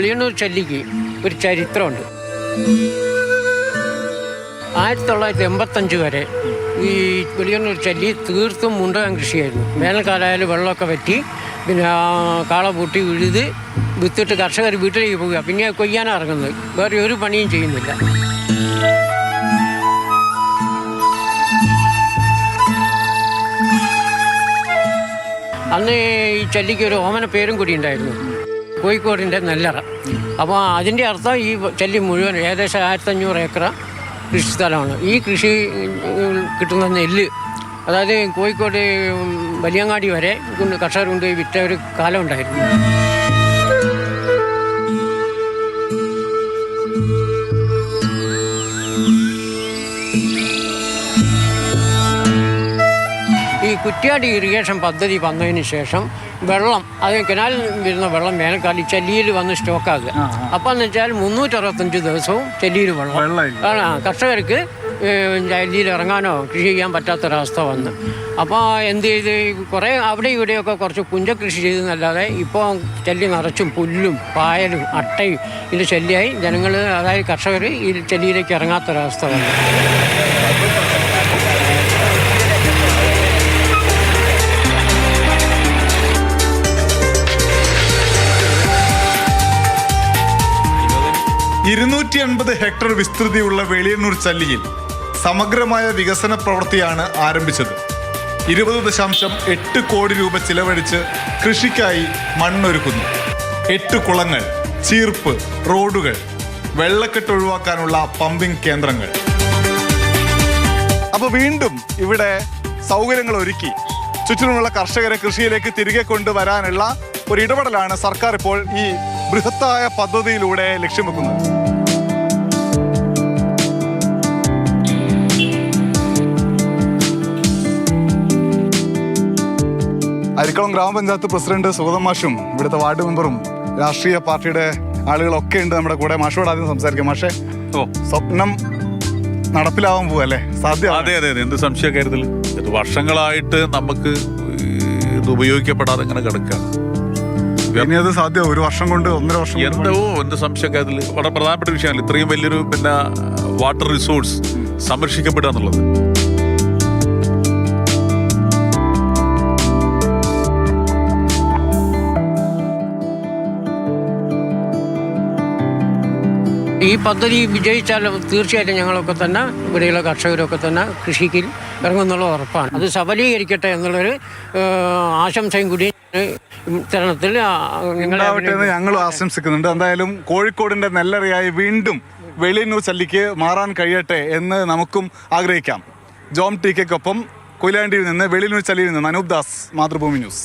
വെളിയണ്ണൂർ ചല്ലിക്ക് ഒരു ചരിത്രമുണ്ട്. ആയിരത്തി തൊള്ളായിരത്തി എൺപത്തഞ്ച് വരെ ഈ വെളിയണ്ണൂർ ചല്ലി തീർത്തും മുണ്ടകം കൃഷിയായിരുന്നു. വേനൽക്കാലമായാലും വെള്ളമൊക്കെ വറ്റി പിന്നെ കാള പൂട്ടി ഉഴുത് വിത്തിട്ട് കർഷകർ വീട്ടിലേക്ക് പോവുക. പിന്നെ കൊയ്യാനാണ് ഇറങ്ങുന്നത്. വേറെ ഒരു പണിയും ചെയ്യുന്നില്ല. അന്ന് ഈ ചല്ലിക്ക് ഒരു ഓമന പേരും കൂടി ഉണ്ടായിരുന്നു. കോഴിക്കോടിന്റെ നെല്ലറ. അപ്പോൾ അതിന്റെ അർത്ഥം ഈ ചെല്ലി മുഴുവൻ ഏകദേശം ആയിരത്തഞ്ഞൂറ് ഏക്കർ കൃഷി സ്ഥലമാണ്. ഈ കൃഷി കിട്ടുന്ന നെല്ല് അതായത് കോഴിക്കോട് വലിയങ്ങാടി വരെ കർഷകർ കൊണ്ടുപോയി വിറ്റ ഒരു കാലം കുറ്റ്യാടി ഇറിഗേഷൻ പദ്ധതി വന്നതിന് ശേഷം വെള്ളം അത് കനാലിൽ വരുന്ന വെള്ളം വേനൽക്കാലം ചെല്ലിയിൽ വന്ന് സ്റ്റോക്കാകുക അപ്പം എന്ന് വെച്ചാൽ മുന്നൂറ്ററുപത്തഞ്ച് ദിവസവും ചെല്ലിയിൽ വെള്ളം. ആ കർഷകർക്ക് ചെല്ലിയിൽ ഇറങ്ങാനോ കൃഷി ചെയ്യാൻ പറ്റാത്തൊരവസ്ഥ വന്നു. അപ്പോൾ എന്ത് ചെയ്ത് കുറേ അവിടെ ഇവിടെയൊക്കെ കുറച്ച് പുഞ്ച കൃഷി ചെയ്തെന്നല്ലാതെ ഇപ്പോൾ ചെല്ലി നിറച്ചും പുല്ലും പായലും അട്ടയും ഇതിന്റെ ശല്യമായി ജനങ്ങൾ അതായത് കർഷകർ ഈ ചെല്ലിയിലേക്ക് ഇറങ്ങാത്തൊരവസ്ഥ വന്നു. ഇരുന്നൂറ്റി അൻപത് ഹെക്ടർ വിസ്തൃതിയുള്ള വെളിയന്നൂർ ചല്ലിയിൽ സമഗ്രമായ വികസന പ്രവൃത്തിയാണ് ആരംഭിച്ചത്. ഇരുപത് ദശാംശം എട്ട് കോടി രൂപ ചിലവഴിച്ച് കൃഷിക്കായി മണ്ണൊരുക്കുന്നു. എട്ട് കുളങ്ങൾ ചീർപ്പ് റോഡുകൾ വെള്ളക്കെട്ട് ഒഴിവാക്കാനുള്ള പമ്പിംഗ് കേന്ദ്രങ്ങൾ. അപ്പൊ വീണ്ടും ഇവിടെ സൗകര്യങ്ങൾ ഒരുക്കി. ചുറ്റിനുമുള്ള കർഷകരെ കൃഷിയിലേക്ക് തിരികെ കൊണ്ടുവരാനുള്ള ഒരു ഇടപെടലാണ് സർക്കാർ ഇപ്പോൾ ഈ ബൃഹത്തായ പദ്ധതിയിലൂടെ ലക്ഷ്യം വെക്കുന്നത്. അരിക്കുളം ഗ്രാമപഞ്ചായത്ത് പ്രസിഡന്റ് സുഗതം മാഷും ഇവിടുത്തെ വാർഡ് മെമ്പറും രാഷ്ട്രീയ പാർട്ടിയുടെ ആളുകളൊക്കെ ഉണ്ട് നമ്മുടെ കൂടെ. മാഷോട് ആദ്യം സംസാരിക്കാം. മാഷെ ഓ. സ്വപ്നം നടപ്പിലാവാൻ പോവല്ലേ സാധ്യ അതെ അതെ അതെ. എന്ത് സംശയ കരുതൽ ഇത് വർഷങ്ങളായിട്ട് നമുക്ക് ഇത് ഉപയോഗിക്കപ്പെടാതെ ഇങ്ങനെ കിടക്കുകയാണ് ഇനി അത് സാധ്യം ഒരു വർഷം കൊണ്ട് ഒന്നര വർഷം എന്തോ എന്ത് സംശയ അതിൽ വളരെ പ്രധാനപ്പെട്ട വിഷയമാണ് ഇത്രയും വലിയൊരു പിന്നെ വാട്ടർ റിസോഴ്സ് സംരക്ഷിക്കപ്പെടുക എന്നുള്ളത്. ഈ പദ്ധതി വിജയിച്ചാൽ തീർച്ചയായിട്ടും ഞങ്ങളൊക്കെ തന്നെ ഇവിടെയുള്ള കർഷകരൊക്കെ തന്നെ കൃഷിക്ക് ഇറങ്ങുന്നുള്ള ഉറപ്പാണ്. അത് സബലീകരിക്കട്ടെ എന്നുള്ളൊരു ആശംസയും കൂടി ഇത്തരണത്തിൽ ഞങ്ങൾ ആശംസിക്കുന്നുണ്ട്. എന്തായാലും കോഴിക്കോടിന്റെ നെല്ലറിയായി വീണ്ടും വെളിയന്നൂർ ചല്ലിക്ക് മാറാൻ കഴിയട്ടെ എന്ന് നമുക്കും ആഗ്രഹിക്കാം. ജോം ടി കെക്കൊപ്പം കൊയിലാണ്ടിയിൽ നിന്ന് വെളിയന്നൂർ ചല്ലിയിൽ നിന്ന് അനൂപ് ദാസ് മാതൃഭൂമി ന്യൂസ്.